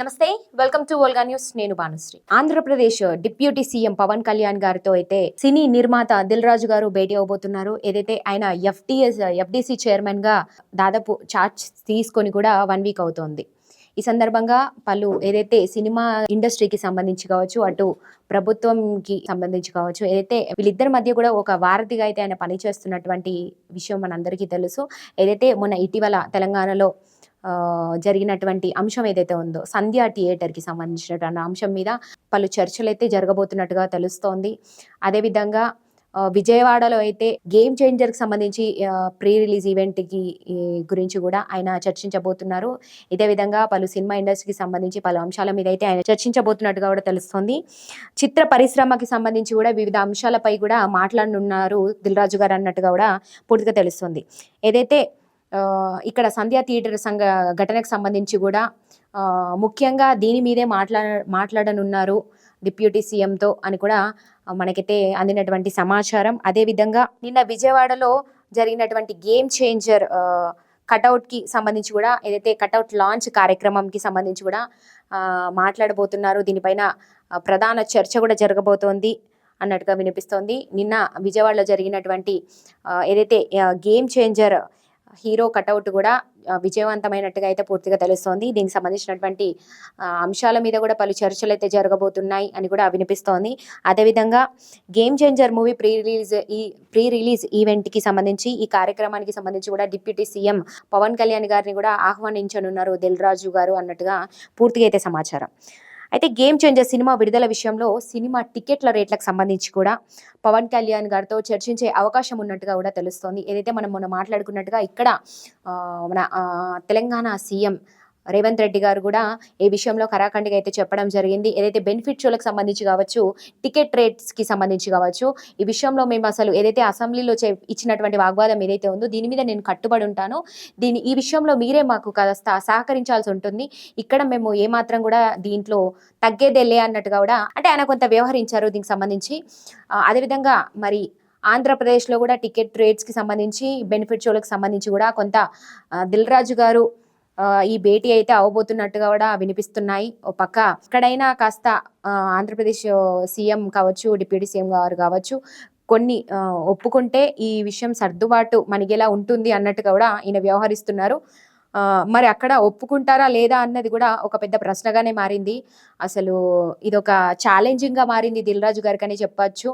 నమస్తే welcome to Olga news నేను Bhanushri. Andhra Pradesh deputy CM Pawan Kalyan గారితో అయితే సినీ నిర్మాత దిల్ రాజు గారు భేటీ అవబోతున్నారు. ఏదైతే ఆయన ఎఫ్డిఎస్ ఎఫ్డిసి చైర్మన్గా దాదాపు చార్జ్ తీసుకొని కూడా వన్ వీక్ అవుతోంది. ఈ సందర్భంగా పలు ఏదైతే సినిమా ఇండస్ట్రీకి సంబంధించి కావచ్చు అటు ప్రభుత్వంకి సంబంధించి కావచ్చు ఏదైతే వీళ్ళిద్దరి మధ్య కూడా ఒక వారధిగా అయితే ఆయన పనిచేస్తున్నటువంటి విషయం మనందరికీ తెలుసు. ఏదైతే మొన్న ఇటీవల తెలంగాణలో జరిగినటువంటి అంశం ఏదైతే ఉందో సంధ్య థియేటర్కి సంబంధించినటువంటి అంశం మీద పలు చర్చలు అయితే జరగబోతున్నట్టుగా తెలుస్తోంది. అదేవిధంగా విజయవాడలో అయితే గేమ్ చేంజర్కి సంబంధించి ప్రీ రిలీజ్ ఈవెంట్కి గురించి కూడా ఆయన చర్చించబోతున్నారు. ఇదే విధంగా పలు సినిమా ఇండస్ట్రీకి సంబంధించి పలు అంశాల మీద అయితే ఆయన చర్చించబోతున్నట్టుగా కూడా తెలుస్తోంది. చిత్ర పరిశ్రమకి సంబంధించి కూడా వివిధ అంశాలపై కూడా మాట్లాడనున్నారు దిల్రాజు గారు అన్నట్టుగా కూడా పూర్తిగా తెలుస్తుంది. ఏదైతే ఇక్కడ సంధ్యా థియేటర్ సంఘ ఘటనకు సంబంధించి కూడా ముఖ్యంగా దీని మీదే మాట్లా మాట్లాడనున్నారు డిప్యూటీ సీఎంతో అని కూడా మనకైతే అందినటువంటి సమాచారం. అదేవిధంగా నిన్న విజయవాడలో జరిగినటువంటి గేమ్ చేంజర్ కటౌట్కి సంబంధించి కూడా ఏదైతే కటౌట్ లాంచ్ కార్యక్రమంకి సంబంధించి కూడా మాట్లాడబోతున్నారు. దీనిపైన ప్రధాన చర్చ కూడా జరగబోతోంది అన్నట్టుగా వినిపిస్తోంది. నిన్న విజయవాడలో జరిగినటువంటి ఏదైతే గేమ్ చేంజర్ హీరో కటౌట్ కూడా విజయవంతమైనట్టుగా అయితే పూర్తిగా తెలుస్తోంది. దీనికి సంబంధించినటువంటి అంశాల మీద కూడా పలు చర్చలు అయితే జరగబోతున్నాయి అని కూడా వినిపిస్తోంది. అదేవిధంగా game changer movie pre release ఈ ప్రీ రిలీజ్ ఈవెంట్కి సంబంధించి ఈ కార్యక్రమానికి సంబంధించి కూడా డిప్యూటీ సీఎం పవన్ కళ్యాణ్ గారిని కూడా ఆహ్వానించనున్నారు దిల్ రాజు గారు అన్నట్టుగా పూర్తిగా అయితే సమాచారం. అయితే గేమ్ చేంజర్ సినిమా విడుదల విషయంలో సినిమా టికెట్ల రేట్లకు సంబంధించి కూడా పవన్ కళ్యాణ్ గారితో చర్చించే అవకాశం ఉన్నట్టుగా కూడా తెలుస్తోంది. ఏదైతే మనం మొన్న మాట్లాడుకున్నట్టుగా ఇక్కడ మన తెలంగాణ సీఎం రేవంత్ రెడ్డి గారు కూడా ఈ విషయంలో కరాఖండిగా అయితే చెప్పడం జరిగింది. ఏదైతే బెనిఫిట్ షోలకు సంబంధించి కావచ్చు టికెట్ రేట్స్కి సంబంధించి కావచ్చు ఈ విషయంలో మేము అసలు ఏదైతే అసెంబ్లీలో చే ఇచ్చినటువంటి వాగ్వాదం ఏదైతే ఉందో దీని మీద నేను కట్టుబడి ఉంటాను. దీని ఈ విషయంలో మీరే మాకు కాస్త సహకరించాల్సి ఉంటుంది. ఇక్కడ మేము ఏమాత్రం కూడా దీంట్లో తగ్గేదేలే అన్నట్టుగా కూడా అంటే ఆయన కొంత వ్యవహరించారు దీనికి సంబంధించి. అదేవిధంగా మరి ఆంధ్రప్రదేశ్లో కూడా టికెట్ రేట్స్కి సంబంధించి బెనిఫిట్ షోలకు సంబంధించి కూడా కొంత దిల్రాజు దిల్ రాజు గారు ఈ భేటీ అయితే అవబోతున్నట్టుగా కూడా వినిపిస్తున్నాయి. ఓ పక్క ఎక్కడైనా కాస్త ఆంధ్రప్రదేశ్ సీఎం కావచ్చు డిప్యూటీ సీఎం గారు కావచ్చు కొన్ని ఒప్పుకుంటే ఈ విషయం సర్దుబాటు మనగేలా ఉంటుంది అన్నట్టుగా కూడా ఈయన వ్యవహరిస్తున్నారు. మరి అక్కడ ఒప్పుకుంటారా లేదా అన్నది కూడా ఒక పెద్ద ప్రశ్నగానే మారింది. అసలు ఇదొక ఛాలెంజింగ్గా మారింది దిల్ రాజు గారికి అని చెప్పచ్చు.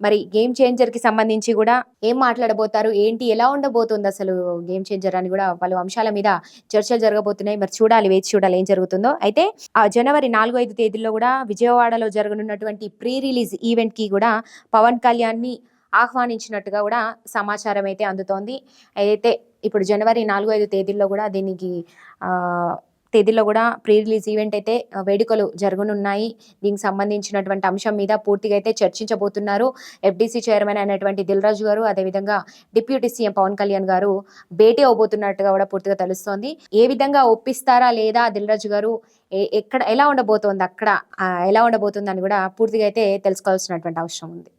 మరి గేమ్ చేంజర్కి సంబంధించి కూడా ఏం మాట్లాడబోతారు? ఏంటి? ఎలా ఉండబోతుంది అసలు గేమ్ చేంజర్ అని కూడా పలు అంశాల మీద చర్చలు జరగబోతున్నాయి. మరి చూడాలి వేచి చూడాలి ఏం జరుగుతుందో. అయితే ఆ జనవరి నాలుగు ఐదు తేదీల్లో కూడా విజయవాడలో జరగనున్నటువంటి ప్రీ రిలీజ్ ఈవెంట్కి కూడా పవన్ కళ్యాణ్ని ఆహ్వానించినట్టుగా కూడా సమాచారం అయితే అందుతోంది. అయితే ఇప్పుడు జనవరి నాలుగు ఐదు తేదీల్లో కూడా దీనికి తేదీలో కూడా ప్రీ రిలీజ్ ఈవెంట్ అయితే వేడుకలు జరగనున్నాయి. దీనికి సంబంధించినటువంటి అంశం మీద పూర్తిగా అయితే చర్చించబోతున్నారు. ఎఫ్డీసీ చైర్మన్ అయినటువంటి దిల్ రాజు గారు అదేవిధంగా డిప్యూటీ సీఎం పవన్ కళ్యాణ్ గారు భేటీ అవబోతున్నట్టుగా కూడా పూర్తిగా తెలుస్తోంది. ఏ విధంగా ఒప్పిస్తారా లేదా దిల్ రాజు గారు? ఏ- ఎక్కడ ఎలా ఉండబోతోంది అక్కడ? ఎలా ఉండబోతుంది అని కూడా పూర్తిగా అయితే తెలుసుకోవాల్సినటువంటి అవసరం ఉంది.